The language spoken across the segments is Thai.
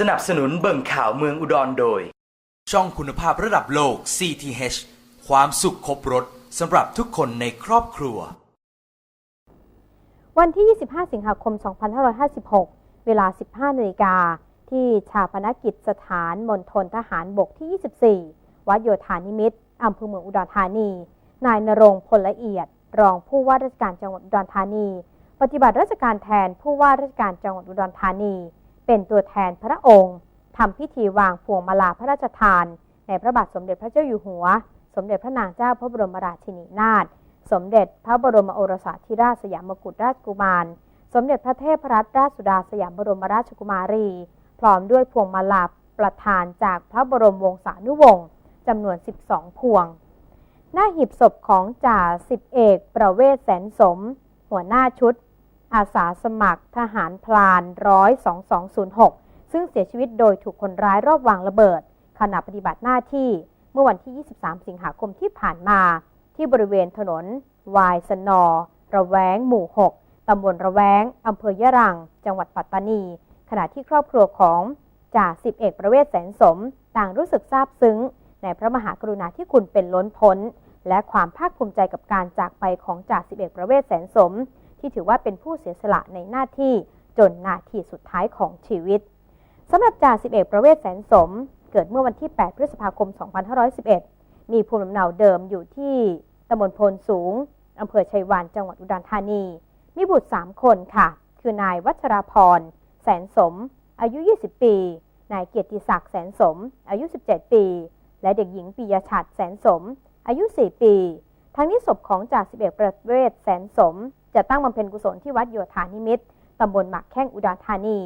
สนับสนุนเบิ่งข่าวเมืองอุดรโดย ช่องคุณภาพระดับโลก CTH ความสุขครบรถสำหรับทุกคนในครอบครัว วันที่ 25 สิงหาคม 2556 เวลา 15 นาฬิกา ที่ชาปนกิจสถานมณฑลทหารบกที่ 24 วัดโยธานิมิตรอำเภอเมืองอุดรธานี นายนรงค์พลละเอียด รองผู้ว่าราชการจังหวัดอุดรธานี ปฏิบัติราชการแทนผู้ว่าราชการจังหวัดอุดรธานี เป็นตัวแทนพระองค์ทำพิธีวางพวงมาลาพระราชทาน ในพระบาทสมเด็จพระเจ้าอยู่หัว สมเด็จพระนางเจ้าพระบรมราชินีนาถสมเด็จพระบรมโอรสาธิราชสยามกุฎราชกุมาร สมเด็จพระเทพรัตนราชสุดาสยามบรมราชกุมารี พร้อมด้วยพวงมาลาประทานจากพระบรมวงศานุวงศ์จำนวน 12 พวง หน้าหีบศพของจ่าสิบเอก ประเวศแสนสม หัวหน้าชุด อาสาสมัครทหารพลานร้อย2206ซึ่งเสียชีวิตโดยถูกคนร้ายรอบวางระเบิด ขณะปฏิบัติหน้าที่เมื่อวันที่ 23 สิงหาคมที่ผ่านมา ที่บริเวณถนน วายสนอ ระแวง หมู่ 6 ตำบลระแวง อำเภอยะรัง จังหวัดปัตตานี ขณะที่ครอบครัวของจ่าสิบเอกประเวศแสนสม ต่างรู้สึกซาบซึ้ง ในพระมหากรุณาธิคุณเป็นล้นพ้น และความภาคภูมิใจกับการจากไปของจ่าสิบเอกประเวศแสนสม ที่ถือว่าเป็นผู้เสียสละในหน้าที่จนนาทีสุดท้ายของชีวิตสำหรับจ่าสิบเอกประเวศแสนสม เกิดเมื่อวันที่ 8 พฤษภาคม 2511 มีภูมิลำเนาเดิมอยู่ที่ตำบลโพนสูงอำเภอชัยวานจังหวัดอุดรธานี มีบุตร 3 คนค่ะ คือนายวัชราพร แสนสม อายุ 20 ปี นายเกียรติศักดิ์แสนสม อายุ 17 ปี และเด็กหญิงปิยชัดแสนสม อายุ 4 ปี ทั้งนี้ศพของจ่าสิบเอกประเวศแสนสม จะตั้งบำเพ็ญกุศลที่วัดโยธานิมิตรตำบลหมักแข้งอุดรธานี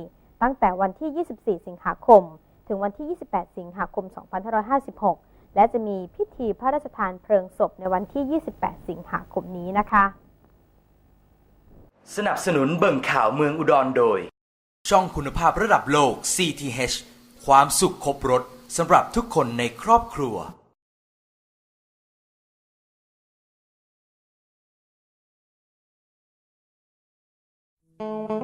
ตั้งแต่วันที่ 24 สิงหาคม ถึงวันที่ 28 สิงหาคม 2556 และจะมีพิธีพระราชทานเพลิงศพในวันที่ 28 สิงหาคมนี้นะคะ สนับสนุนเบิ่งข่าวเมืองอุดรโดย ช่องคุณภาพระดับโลก CTH ความสุขครบรถสำหรับทุกคนในครอบครัว Thank you.